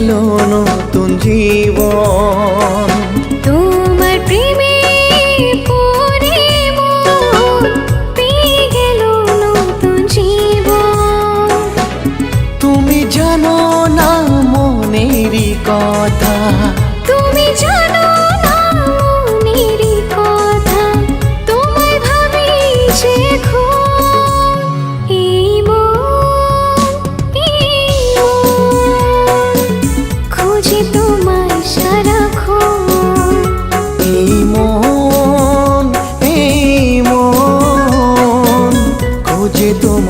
গেল নতুন জীব তোমার তুমি কথা। তুমি ভাবি যে তোমার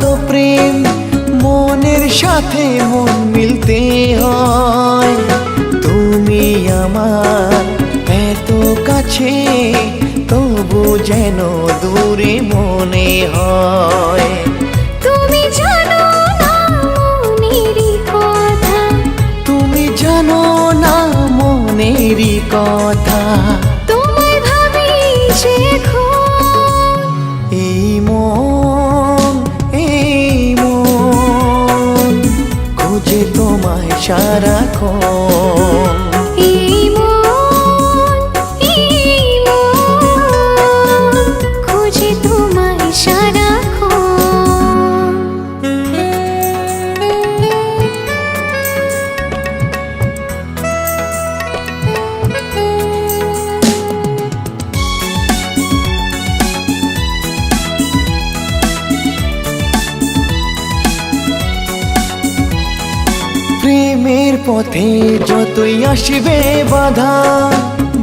তো প্রেম মনের সাথে মন মিলতে হয়। তুমি আমার এত কাছে তবু যেন দূরে মনে হয়। তুমি না কথা। তোমায় ভাবি সে খুঁজে তোমায় সারাক্ষণ প্রেমের পথে যতই আসবে বাধা,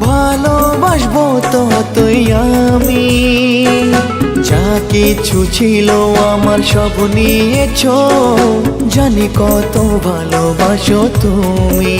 ভালোবাসবো ততই আমি। যা কিছু ছিল আমার সব নিয়েছ, জানি কত ভালোবাসো তুমি।